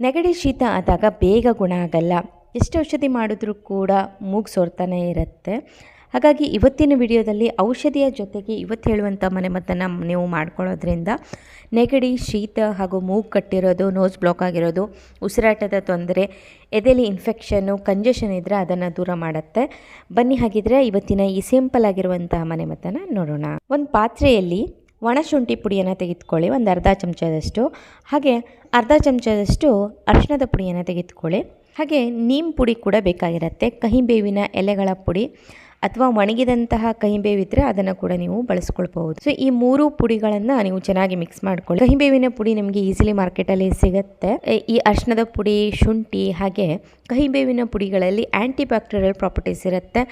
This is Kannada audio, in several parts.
ನೆಗಡಿ ಶೀತ ಆದಾಗ ಬೇಗ ಗುಣ ಆಗಲ್ಲ. ಎಷ್ಟು ಔಷಧಿ ಮಾಡಿದ್ರೂ ಕೂಡ ಮೂಗು ಸೋರ್ತಾನೆ ಇರುತ್ತೆ. ಹಾಗಾಗಿ ಇವತ್ತಿನ ವಿಡಿಯೋದಲ್ಲಿ ಔಷಧಿಯ ಜೊತೆಗೆ ಇವತ್ತು ಹೇಳುವಂಥ ಮನೆಮದ್ದನ್ನು ನೀವು ಮಾಡ್ಕೊಳ್ಳೋದ್ರಿಂದ ನೆಗಡಿ, ಶೀತ ಹಾಗೂ ಮೂಗು ಕಟ್ಟಿರೋದು ನೋಸ್ ಬ್ಲಾಕ್ ಆಗಿರೋದು, ಉಸಿರಾಟದ ತೊಂದರೆ, ಎದೆಲಿ ಇನ್ಫೆಕ್ಷನ್ನು ಕಂಜೆಷನ್ ಇದ್ದರೆ ಅದನ್ನು ದೂರ ಮಾಡುತ್ತೆ. ಬನ್ನಿ ಹಾಗಿದ್ರೆ ಇವತ್ತಿನ ಈ ಸಿಂಪಲ್ ಆಗಿರುವಂತಹ ಮನೆಮದ್ದನ್ನು ನೋಡೋಣ. ಒಂದು ಪಾತ್ರೆಯಲ್ಲಿ ಒಣಶುಂಠಿ ಪುಡಿಯನ್ನು ತೆಗೆದುಕೊಳ್ಳಿ, ಒಂದು ಅರ್ಧ ಚಮಚದಷ್ಟು. ಹಾಗೆ ಅರ್ಧ ಚಮಚದಷ್ಟು ಅರಿಶಿಣದ ಪುಡಿಯನ್ನು ತೆಗೆದುಕೊಳ್ಳಿ. ಹಾಗೆ ನೀಮ್ ಪುಡಿ ಕೂಡ ಬೇಕಾಗಿರುತ್ತೆ. ಕಹಿಬೇವಿನ ಎಲೆಗಳ ಪುಡಿ. ಅಥವಾ ಒಣಗಿದಂತಹ ಕಹಿಬೇವಿದ್ರೆ ಅದನ್ನು ಕೂಡ ನೀವು ಬಳಸ್ಕೊಳ್ಬಹುದು. ಸೊ ಈ ಮೂರು ಪುಡಿಗಳನ್ನು ನೀವು ಚೆನ್ನಾಗಿ ಮಿಕ್ಸ್ ಮಾಡ್ಕೊಳ್ಳಿ. ಕಹಿಬೇವಿನ ಪುಡಿ ನಿಮಗೆ ಈಸಿಲಿ ಮಾರ್ಕೆಟಲ್ಲಿ ಸಿಗುತ್ತೆ. ಈ ಅರ್ಶನದ ಪುಡಿ, ಶುಂಠಿ ಹಾಗೆ ಕಹಿಬೇವಿನ ಪುಡಿಗಳಲ್ಲಿ ಆ್ಯಂಟಿ ಬ್ಯಾಕ್ಟೀರಿಯಲ್ ಪ್ರಾಪರ್ಟೀಸ್ ಇರುತ್ತೆ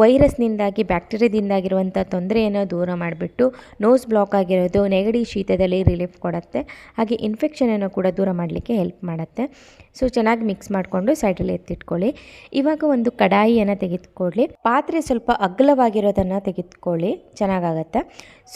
ವೈರಸ್ನಿಂದಾಗಿ ಬ್ಯಾಕ್ಟೀರಿಯಾದಿಂದಾಗಿರುವಂಥ ತೊಂದರೆಯನ್ನು ದೂರ ಮಾಡಿಬಿಟ್ಟು ನೋಸ್ ಬ್ಲಾಕ್ ಆಗಿರೋದು ನೆಗಡಿ ಶೀತದಲ್ಲಿ ರಿಲೀಫ್ ಕೊಡುತ್ತೆ. ಹಾಗೆ ಇನ್ಫೆಕ್ಷನನ್ನು ಕೂಡ ದೂರ ಮಾಡಲಿಕ್ಕೆ ಹೆಲ್ಪ್ ಮಾಡುತ್ತೆ. ಸೊ ಚೆನ್ನಾಗಿ ಮಿಕ್ಸ್ ಮಾಡಿಕೊಂಡು ಸೈಡಲ್ಲಿ ಎತ್ತಿಟ್ಕೊಳ್ಳಿ. ಇವಾಗ ಒಂದು ಕಡಾಯಿಯನ್ನು ತೆಗೆದುಕೊಳ್ಳಿ. ಪಾತ್ರೆ ಸ್ವಲ್ಪ ಅಗಲವಾಗಿರೋದನ್ನು ತೆಗೆದುಕೊಳ್ಳಿ. ಚೆನ್ನಾಗಾಗತ್ತೆ.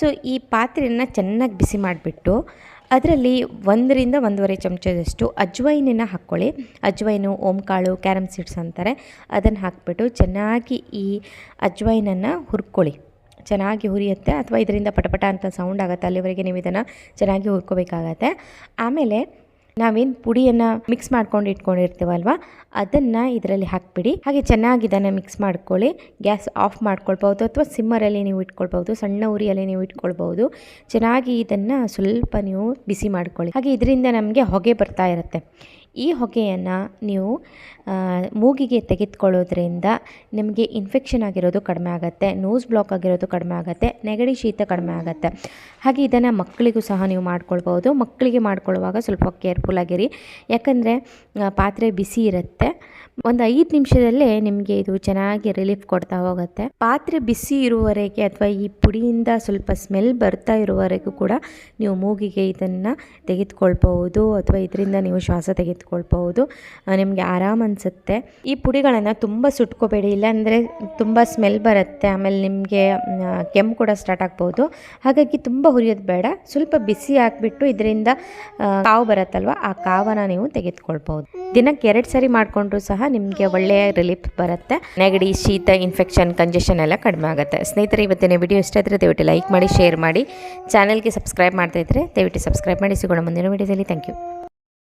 ಸೊ ಈ ಪಾತ್ರೆಯನ್ನು ಚೆನ್ನಾಗಿ ಬಿಸಿ ಮಾಡಿಬಿಟ್ಟು, ಅದರಲ್ಲಿ ಒಂದರಿಂದ ಒಂದೂವರೆ ಚಮಚದಷ್ಟು ಅಜ್ವೈನನ್ನು ಹಾಕ್ಕೊಳ್ಳಿ. ಅಜ್ವೈನು, ಓಂಕಾಳು, ಕ್ಯಾರಮ್ ಸೀಡ್ಸ್ ಅಂತಾರೆ. ಅದನ್ನು ಹಾಕ್ಬಿಟ್ಟು ಚೆನ್ನಾಗಿ ಈ ಅಜ್ವೈನನ್ನು ಹುರ್ಕೊಳ್ಳಿ. ಚೆನ್ನಾಗಿ ಹುರಿಯುತ್ತೆ ಅಥವಾ ಇದರಿಂದ ಪಟಪಟ ಅಂತ ಸೌಂಡ್ ಆಗುತ್ತೆ. ಅಲ್ಲಿವರೆಗೆ ನೀವು ಇದನ್ನು ಚೆನ್ನಾಗಿ ಹುರ್ಕೋಬೇಕಾಗತ್ತೆ. ಆಮೇಲೆ ನಾವೇನು ಪುಡಿಯನ್ನು ಮಿಕ್ಸ್ ಮಾಡ್ಕೊಂಡು ಇಟ್ಕೊಂಡಿರ್ತೀವಲ್ವ? ಅದನ್ನು ಇದರಲ್ಲಿ ಹಾಕಿಬಿಡಿ. ಹಾಗೆ ಚೆನ್ನಾಗಿ ಇದನ್ನು ಮಿಕ್ಸ್ ಮಾಡ್ಕೊಳ್ಳಿ. ಗ್ಯಾಸ್ ಆಫ್ ಮಾಡ್ಕೊಳ್ಬೋದು ಅಥವಾ ಸಿಮ್ಮರಲ್ಲಿ ನೀವು ಇಟ್ಕೊಳ್ಬೋದು ಸಣ್ಣ ಉರಿಯಲ್ಲಿ ನೀವು ಇಟ್ಕೊಳ್ಬೋದು ಚೆನ್ನಾಗಿ ಇದನ್ನು ಸ್ವಲ್ಪ ನೀವು ಬಿಸಿ ಮಾಡ್ಕೊಳ್ಳಿ. ಹಾಗೆ ಇದರಿಂದ ನಮಗೆ ಹೊಗೆ ಬರ್ತಾ ಇರುತ್ತೆ. ಈ ಹೊಗೆಯನ್ನು ನೀವು ಮೂಗಿಗೆ ತೆಗೆದುಕೊಳ್ಳೋದ್ರಿಂದ ನಿಮಗೆ ಇನ್ಫೆಕ್ಷನ್ ಆಗಿರೋದು ಕಡಿಮೆ ಆಗುತ್ತೆ ನೋಸ್ ಬ್ಲಾಕ್ ಆಗಿರೋದು ಕಡಿಮೆ ಆಗುತ್ತೆ, ನೆಗಡಿ ಶೀತ ಕಡಿಮೆ ಆಗುತ್ತೆ. ಹಾಗೆ ಇದನ್ನು ಮಕ್ಕಳಿಗೂ ಸಹ ನೀವು ಮಾಡ್ಕೊಳ್ಬೋದು ಮಕ್ಕಳಿಗೆ ಮಾಡ್ಕೊಳ್ಳುವಾಗ ಸ್ವಲ್ಪ ಕೇರ್ಫುಲ್ ಆಗಿರಿ. ಯಾಕಂದರೆ ಪಾತ್ರೆ ಬಿಸಿ ಇರುತ್ತೆ. ಒಂದು ಐದು ನಿಮಿಷದಲ್ಲೇ ನಿಮಗೆ ಇದು ಚೆನ್ನಾಗಿ ರಿಲೀಫ್ ಕೊಡ್ತಾ ಹೋಗುತ್ತೆ. ಪಾತ್ರೆ ಬಿಸಿ ಇರುವವರೆಗೆ ಅಥವಾ ಈ ಪುಡಿಯಿಂದ ಸ್ವಲ್ಪ ಸ್ಮೆಲ್ ಬರ್ತಾ ಇರುವವರೆಗೂ ಕೂಡ ನೀವು ಮೂಗಿಗೆ ಇದನ್ನು ತೆಗೆದುಕೊಳ್ಬಹುದು ಅಥವಾ ಇದರಿಂದ ನೀವು ಶ್ವಾಸ ತೆಗೆದುಕೊಳ್ಬಹುದು. ನಿಮಗೆ ಆರಾಮ್ ಅನಿಸುತ್ತೆ. ಈ ಪುಡಿಗಳನ್ನು ತುಂಬ ಸುಟ್ಕೋಬೇಡಿ, ಇಲ್ಲಾಂದರೆ ತುಂಬ ಸ್ಮೆಲ್ ಬರುತ್ತೆ. ಆಮೇಲೆ ನಿಮಗೆ ಕೆಮ್ಮು ಕೂಡ ಸ್ಟಾರ್ಟ್ ಆಗ್ಬೋದು ಹಾಗಾಗಿ ತುಂಬ ಹುರಿಯೋದು ಬೇಡ. ಸ್ವಲ್ಪ ಬಿಸಿ ಹಾಕ್ಬಿಟ್ಟು ಇದರಿಂದ ಕಾವು ಬರುತ್ತಲ್ವ, ಆ ಕಾವನ್ನು ನೀವು ತೆಗೆದುಕೊಳ್ಬಹುದು. ದಿನಕ್ಕೆ ಎರಡು ಸರಿ ಮಾಡಿಕೊಂಡ್ರು ಸಹ ನಿಮಗೆ ಒಳ್ಳೆಯ ರಿಲೀಫ್ ಬರುತ್ತೆ. ನೆಗಡಿ, ಶೀತ ಇನ್ಫೆಕ್ಷನ್ ಕಂಜೆಷನ್ ಎಲ್ಲ ಕಡಿಮೆ ಆಗುತ್ತೆ. ಸ್ನೇಹಿತರೆ, ಇವತ್ತಿನ ವಿಡಿಯೋ ಇಷ್ಟ ಆದರೆ ದಯವಿಟ್ಟು ಲೈಕ್ ಮಾಡಿ ಶೇರ್ ಮಾಡಿ. ಚಾನಲ್ಗೆ ಸಬ್ಸ್ಕ್ರೈಬ್ ಮಾಡ್ತಾ ಇದ್ದರೆ ದಯವಿಟ್ಟು ಸಬ್ಸ್ಕ್ರೈಬ್ ಮಾಡಿ. ಸಿಗೋಣ ಮುಂದಿನ ವಿಡಿಯೋದಲ್ಲಿ ಥ್ಯಾಂಕ್ ಯು